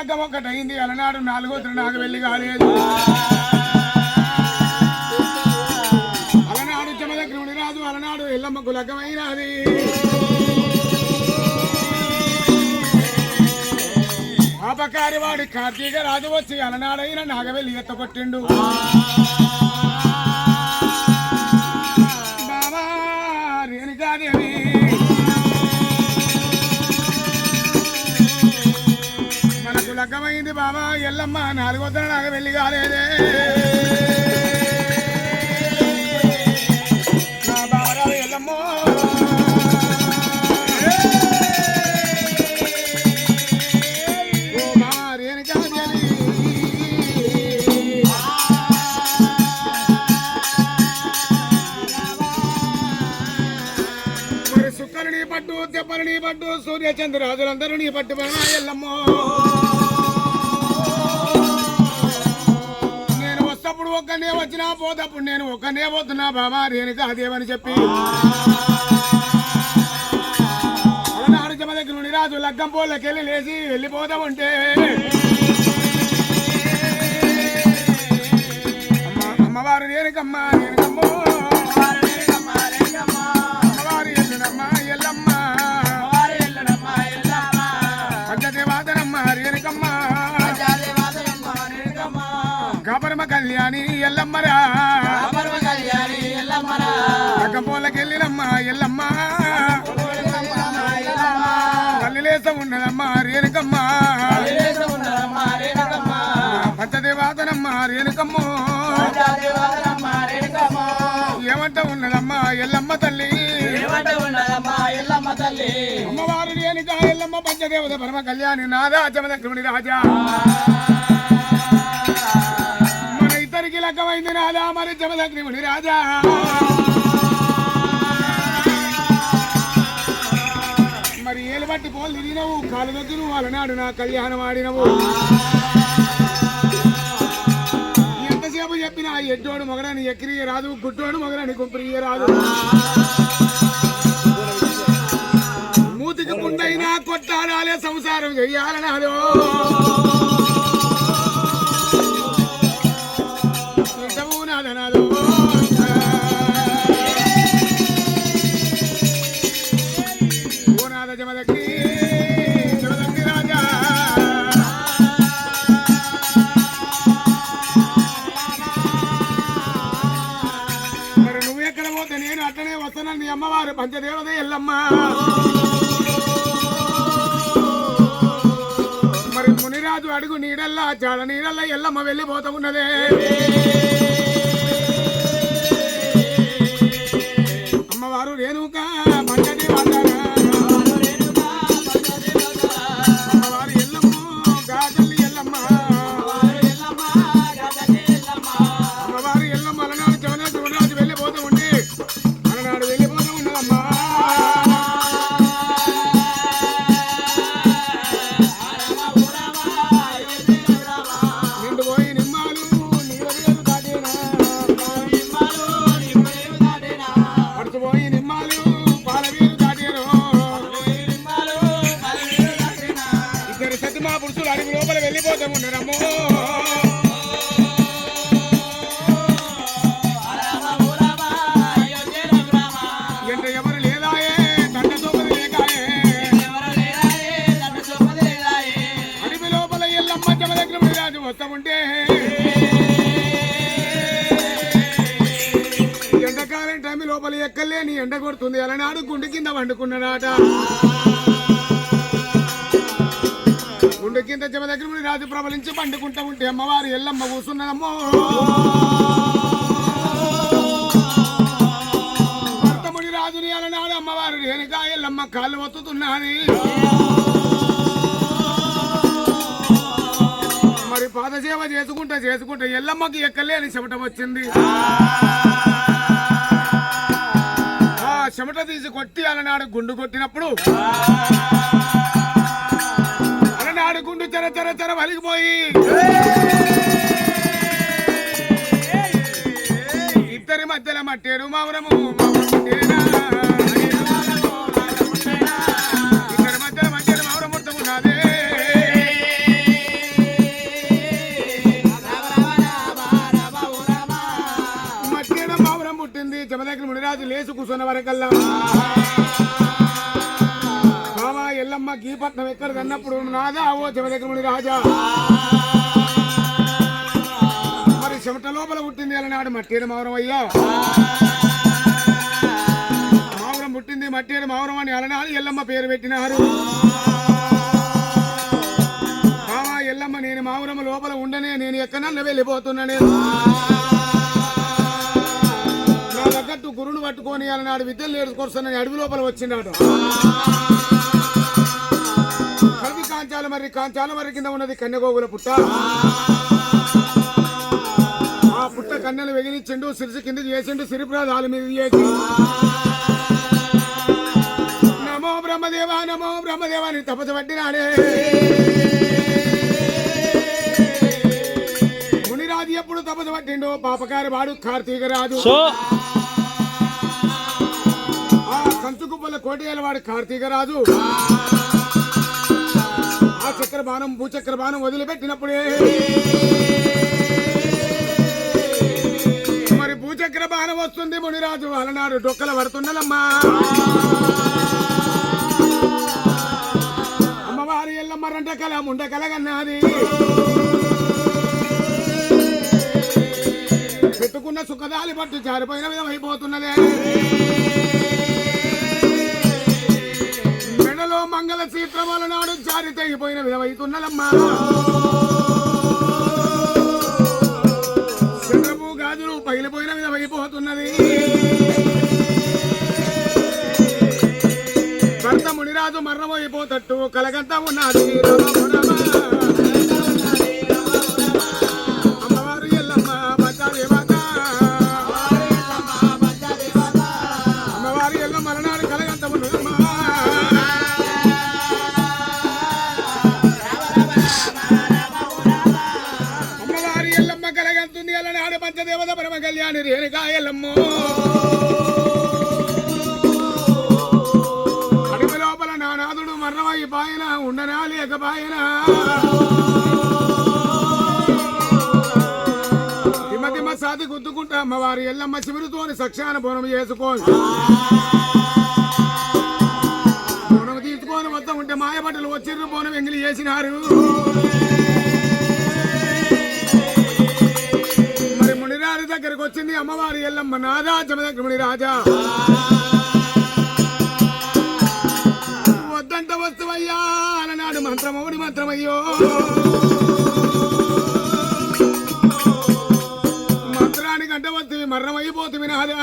తగ్గం లగ్గం ఒకటైంది అలనాడు నాలుగో నాకు వెళ్ళి కాలేదు. అలనాడు జమదగ్నుడి రాజు అలనాడు ఎల్లమ్మకు లగ్గమైనది పాపకారి వాడి కార్తీక రాజు వచ్చి అలనాడైన నాగవెల్లి ఎత్తపట్టిండు అయింది లగ్గమైంది బాబా ఎల్లమ్మ నాలుగొద్దన వెళ్ళి కాలేదే. మరి పట్టు దెబ్బలు నీ పట్టు సూర్య నీ పట్టు ఎల్లమ్మో. నేను ఒక్కనే వచ్చినా పోతప్పుడు నేను ఒక్కనే పోతున్నా బాబా రేణుకా దేవని చెప్పి. అలనాడు జమ దగ్గర నుండి రాజు లగ్గం పోలకెళ్ళి లేచి వెళ్ళిపోతామంటే అమ్మవారు రేణుకమ్మ రేణుకమ్మో కళ్యాణి ఎల్లమ్మరా. పోలకెళ్ళినమ్మ ఎల్లమ్మ. తల్లిలేస ఉన్నదమ్మ రేణుకమ్మ. పంచదేవాదనమ్మ రేణుకమ్మో. ఏమంట ఉన్నదమ్మ ఎల్లమ్మ తల్లి. అమ్మవారు రేణుక ఎల్లమ్మ పంచదేవత పరమ కళ్యాణి నాదా జమదగ్రుడి రాజా. ఇద్దరికి లగ్గమైంది నాదా మరి జమదగ్నిముడి రాజా? మరి ఏలు బట్టి పోలు తిరిగినవు కాలు దగ్గర వాళ్ళనాడు నా కళ్యాణం ఆడినవు. ఎంతసేపు చెప్పినా ఎడ్డోడు మొగరాని ఎక్కిరియ రాదు గుడ్డోడు మొగడని కుంపిరియ రాదు. మూతికి ముందైనా కొట్టాడాలే సంసారం చెయ్యాలనాడు ఇష్టము నాదనాదో జమదగ్ని జమదగ్ని రాజా మరి నువ్వు ఎక్కడ పోతే నేను అట్లనే వస్తానని నీ అమ్మవారు పంచదేవత ఎల్లమ్మ మరి మునిరాజు అడుగు నీడల్లా చాడ నీడల్లా ఎల్లమ్మ వెళ్ళిపోతా ఉన్నదే. అమ్మవారు రేణుక పంచదేవత ఉంటే ఎండాకాలం టైం లోపల ఎక్కలేని ఎండ కొడుతుంది అలనాడు గుండె కింద వండుకున్నాడట గుండె కింద జమ దగ్గర రాజు ప్రబలించి పండుకుంటా ఉంటే అమ్మవారు ఎల్లమ్మ కూసున్నదమ్మో భర్తముడి రాజుని అలనాడు అమ్మవారు రేణుగా ఎల్లమ్మ కాళ్ళు ఒత్తుతున్నది మరి పాదసేవ చేసుకుంటా చేసుకుంటా ఎల్లమ్మకి ఎక్కలేని చెమట వచ్చింది. ఆ చెమట తీసి కొట్టి అలనాడు గుండు కొట్టినప్పుడు ఆడుకుంటూ చెర చెర చెర వలిగిపోయి. ఇద్దరి మధ్యలో మట్టేడు మౌనము ఇద్దరి మధ్యలో మావరం మౌనమూర్తము నాదే. మట్టేడ మౌనం పుట్టింది చెమదకి ముడిరాజు లేచి కూర్చున్న వరకల్లా. బావా ఎల్లమ్మ గీపట్నం ఎక్కడ కన్నప్పుడు నాదా ఓ జమదగ్రముని రాజా. మరి చెమట లోపల పుట్టింది అలనాడు మట్టేడు మౌరం అయ్యా? మావురం పుట్టింది మట్టేడు మౌరం అని అలనాడు ఎల్లమ్మ పేరు పెట్టినారు. బావా ఎల్లమ్మ నేను మావురం లోపల ఉండనే నేను ఎక్కడన్నా వెళ్ళిపోతున్నా నేను. తగ్గట్టు గురును పట్టుకొని అలనాడు విద్యలు నేర్చుకొస్తానని అడవి లోపల వచ్చినాడు కవి కాంచాల మరి కాంచాల మరి కింద ఉన్నది కన్యగోగుల పుట్ట. ఆ. పుట్ట కన్నెలు వెగిలిచ్చిండు సిరిసి కింద చేసిండు సిరిప్రాదాల మీద చేసి. నమో బ్రహ్మదేవా నమో బ్రహ్మదేవా అని తపస్సు పట్టినాడే. మునిరాజు ఎప్పుడు తపస్సు పట్టిండో? పాపకారి వాడు కార్తీక రాజు. కంచుకుప్పల కోటేల వాడు కార్తీక రాజు. ఆ చక్ర బాణం భూచక్ర బాణం వదిలిపెట్టినప్పుడే. మరి భూచక్ర బాణం వస్తుంది మునిరాజు అలనాడు డొక్కల పడుతున్నదమ్మా. అమ్మవారి ఎల్లమ్మ రెండ కల ముండ కలగన్నది పెట్టుకున్న సుఖదాలి పట్టు జారిపోయిన విధం అయిపోతున్నదే మంగళ సీత్రముల నాడు జారితైపోయిన తెగిపోయిన విధమైతున్నదమ్మా చంద్రపు గాజులు పగిలిపోయిన విధమైపోతున్నది భర్త మునిరాజు మరణమైపోతట్టు కలగంతా ఉన్నది. రామ అమ్మవారి మరణాలు కలగంత ఉన్నది. పరమ కళ్యాణి రేణుకా లోపల నానాథుడు మరణమై పాయన ఉండనా లేకపాయన? సాది గుద్దుకుంటా అమ్మవారి ఎల్లమ్మ చిగురుతోని సక్షాన బోనం చేసుకోని. బోనం తీసుకొని వద్ద ఉంటే మాయబట్టలు వచ్చిర్రు బోనం ఎంగిలి చేసినారు. దగ్గరకు వచ్చింది అమ్మవారి ఎల్లమ్మ నాదా జమదగ్రముని రాజా. వద్దంట వస్తువయ్యా అలనాడు మంత్రమౌడి మంత్రమయ్యో. మంత్రానికి అంట వస్తుంది మరణమైపోతుంది నాదా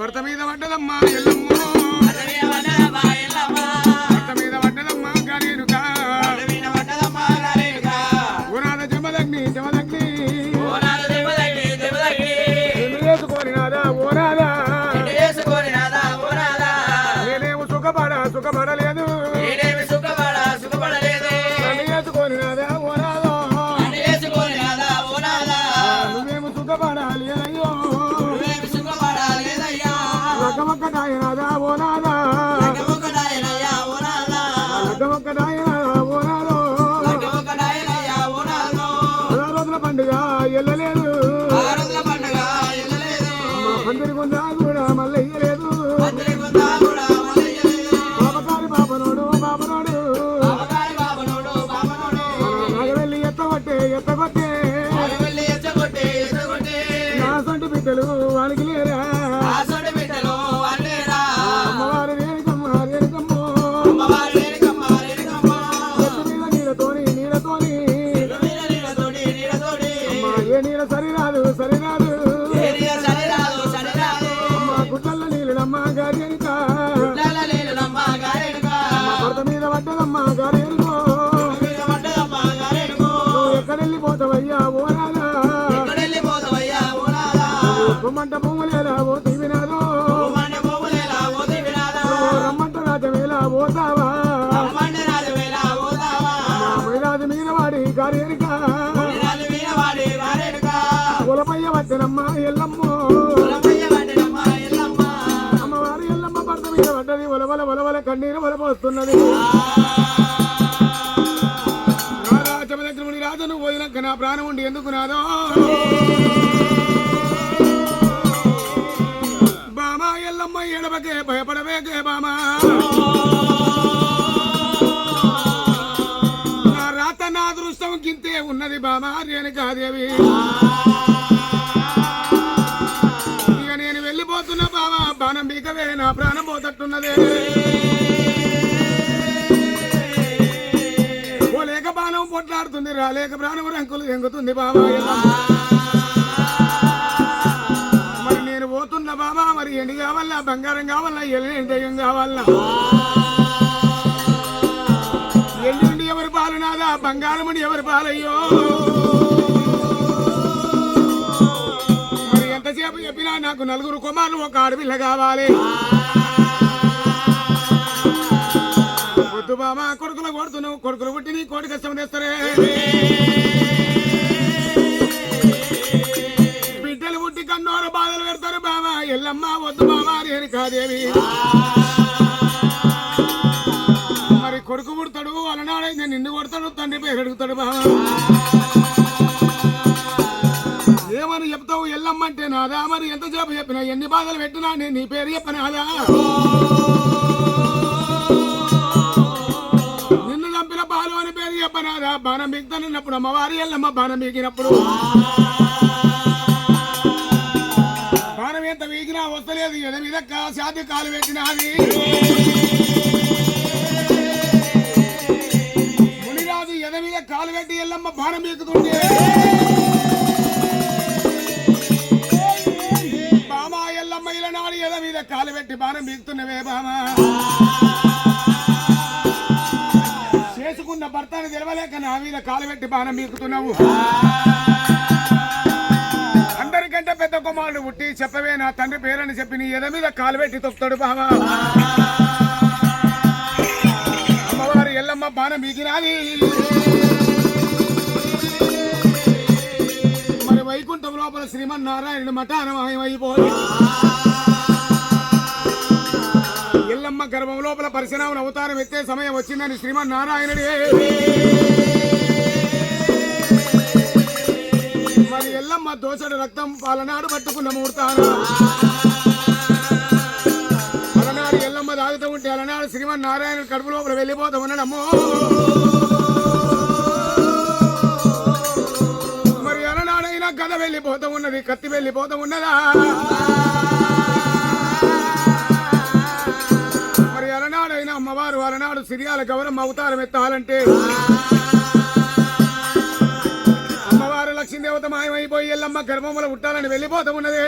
భర్త మీద పడ్డదమ్మా ఎల్ల పండుగ బొమ్మంట బొమ్మలేలా ఓ నువ్వు రమ్మంట రాజమేలా పోతావా మైరాజు మీద వాడి గారేనుక? కులపయ్య వచ్చనమ్మ ఎల్లమ్మ. అమ్మవారి ఎల్లమ్మ భర్త మీద పడ్డది ఒలవల ఒలవల కన్నీరు ఒలపోస్తున్నది రాజమలగ్రముని రాజు నువ్వు వదిన లెక్క నా ప్రాణం ఉండి ఎందుకు నాదో? బామా ఎల్లమ్మ ఎడబకే భయపడవేకే బామా నా రాత నా అదృష్టం గింతే ఉన్నది బామా రేణుకాదేవి. ఇక నేను వెళ్ళిపోతున్న బామా బాణం బీకవే నా ప్రాణం పోతట్టున్నదే. ఓ లేక బాణం పొట్లాడుతుంది రాలేక ప్రాణం రంకులు ఎంగుతుంది బాబా పోతున్న బాబా మరి ఎండి కావాలా? బంగారం కావాలా? ఎల్లి దయ్యం కావాలా? ఎండి ఎవరి పాలు నాదా బంగారముని ఎవరి పాలయ్యో? మరి ఎంతసేపు చెప్పినా నాకు నలుగురు కుమారులు ఒక ఆడపిల్ల కావాలి. వద్దు బాబా కొడుకులు కొడుతున్నావు కొడుకులు పుట్టి నీ కోడి కష్టం తెస్తారే. అమ్మా వద్దు వద్దు బాబా కాదేవి మరి కొడుకు పుడతాడు అలనాడైతే నిన్ను కొడతాడు తండ్రి పేరు అడుగుతాడు బావా ఏమని చెప్తావు ఎల్లమ్మంటే నాదా? మరి ఎంత ఎంతసేపు చెప్పినా ఎన్ని బాధలు పెట్టినా నేను నీ పేరు చెప్పనాదా? నిన్ను చంపిన బాలు అని పేరు చెప్పనాదా? బాణం బిగుతానన్నప్పుడు అమ్మవారి ఎల్లమ్మ బాణం మిగినప్పుడు. ఎంత వీగినా వస్తలేదు. ఎనిమిది సాధ్య కాలు పెట్టినది. మునిరాజు ఎనిమిద కాలు పెట్టి ఎల్లమ్మ బాణం బీకుతుంటే బామా ఎల్లమ్మ ఇలా నాడు ఎద మీద కాలు పెట్టి బాణం బీగుతున్నవే బామా. చేసుకున్న భర్తను తెలవలేక నా మీద కాలు పెట్టి బాణం బీకుతున్నావు అందరికంటే పెద్ద కుమారుడు పుట్టి చెప్పవే నా తండ్రి పేరని చెప్పి నీ ఎద మీద కాలు పెట్టి తొక్కుతాడు బావా. అమ్మవారు ఎల్లమ్మ బాణం బీకినాది మరి వైకుంఠం లోపల శ్రీమన్నారాయణుడు మఠానమయమైపోయి ఎల్లమ్మ గర్భం లోపల పరశురామున అవతారం ఎత్తే సమయం వచ్చిందని శ్రీమన్నారాయణుడే. మరి ఎల్లమ్మ దోసడు రక్తం పాలనాడు పట్టుకున్న ముహూర్తాన. అలనాడు ఎల్లమ్మ తాగుతూ ఉంటే అలనాడు శ్రీమన్నారాయణ కడుపు లోపల వెళ్ళిపోతూ ఉన్నాడమ్మో మరి అలనాడైనా గద వెళ్ళిపోతూ ఉన్నది కత్తి వెళ్ళిపోతూ ఉన్నదా మరి అలనాడైనా అమ్మవారు అలనాడు సిరియాల గౌరమ్మ అవతారం ఎత్తాలంటే అమ్మవారు లక్ష్మీదేవత మాయమైపోయి ఎల్లమ్మ గర్భముల ఉట్టాలని వెళ్ళిపోతూ ఉన్నది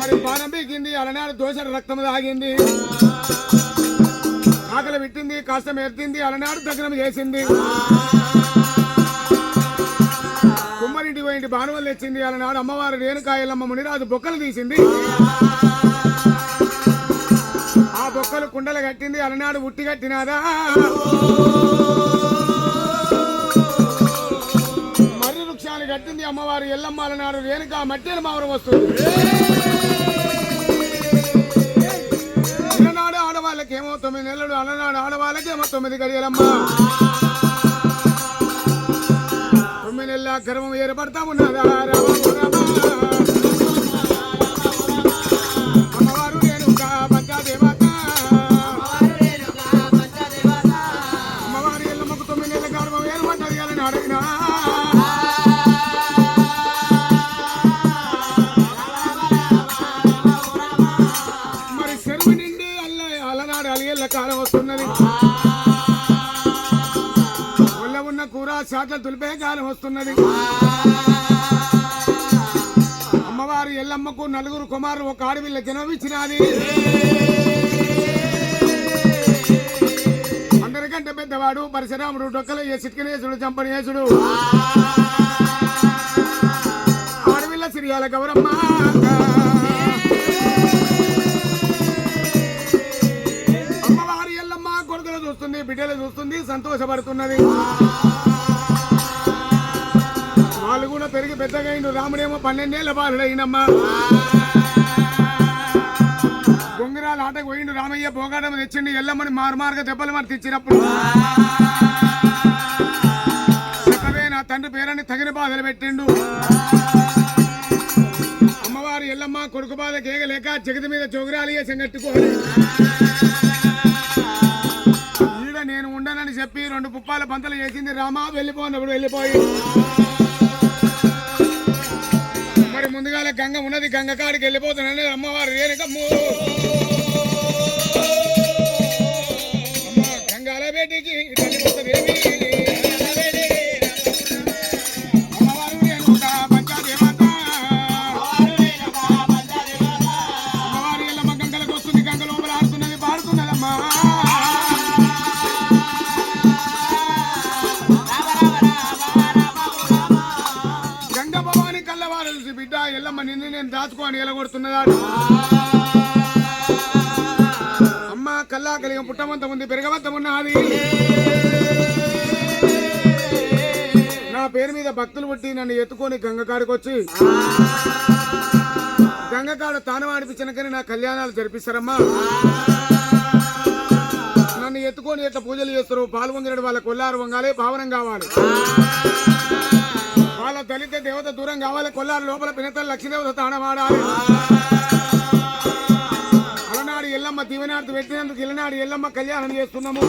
మరి బాణం పీకింది అలనాడు దోషణ రక్తం తాగింది. ఆకలి పెట్టింది కాస్త ఎత్తింది అలనాడు దగ్నం చేసింది. కుమ్మరింటి పోయింటి బాణువలు తెచ్చింది అలనాడు అమ్మవారు రేణుకాయలమ్మ మునిరాజు బొక్కలు తీసింది. ఆ బొక్కలు కుండలు కట్టింది అలనాడు ఉట్టి కట్టినాదా కట్టింది అమ్మవారు ఎల్లమ్మ అలనాడు రేణుక మట్టిని మావరం వస్తుంది. ఇలనాడు ఆడవాళ్ళకేమో తొమ్మిది నెలలు అలనాడు ఆడవాళ్ళకేమో తొమ్మిది గడియలమ్మ. తొమ్మిది నెలల గర్వం ఏర్పడతా ఉన్నదా. చాట్ల తులిపే కాలం వస్తున్నది. అమ్మవారు ఎల్లమ్మకు నలుగురు కుమారులు ఒక ఆడవిల్ల జన్మనిచ్చినది. అందరికంటే పెద్దవాడు పరశురాముడు డొక్కల సిట్కనేసుడు చంపనేసుడు. ఆడవిల్ల సిరియాల గౌరమ్మ. అమ్మవారి ఎల్లమ్మ కొడుకులు చూస్తుంది బిడ్డలు చూస్తుంది సంతోషపడుతున్నది. వాళ్ళు కూడా పెరిగి పెద్దగా పెద్దగైండు రాముడేమో పన్నెండేళ్ళ బాలుడైనమ్మా బొంగిరాలు ఆటకు పోయిండు రామయ్య. పోగాటం తెచ్చిండు ఎల్లమ్మని మారుమారుగా దెబ్బలు మరి తెచ్చినప్పుడు చెప్పవే నా తండ్రి పేరని తగిన బాధలు పెట్టిండు. అమ్మవారు ఎల్లమ్మ కొడుకు బాధ కేగలేక జగతి మీద చోగురాలి సంగట్టుకోవాలి ఈడ నేను ఉండనని చెప్పి రెండు పుప్పాల పంతలు చేసింది రామా. వెళ్ళిపోయినప్పుడు వెళ్ళిపోయి. మరి ముందుగాల గంగ ఉన్నది గంగ కాడికి వెళ్ళిపోతున్నాను అమ్మవారు రేణుకమ్ము గంగాల బేటికి దాచుకోని అమ్మ కల్లా కలిగ పుట్టమంత ఉంది పెరగవంత ఉన్నది నా పేరు మీద భక్తులు పుట్టి నన్ను ఎత్తుకొని గంగ గంగకాడ వచ్చి గంగ తాను ఆడిపించిన కానీ నా కళ్యాణాలు జరిపిస్తారమ్మా. నన్ను ఎత్తుకొని ఎట్లా పూజలు చేస్తారు పాలు వాళ్ళ కొల్లారు వంగాలి భావనం కావాలి. వాళ్ళ దళిత దేవత దూరం కావాలి. కొల్లారు లోపల పినతల లక్ష్మీదేవత తాణమాడాలి అలనాడు ఎల్లమ్మ దీవెనార్థి పెట్టినందుకు ఇలనాడు ఎల్లమ్మ కళ్యాణం చేస్తున్నాము.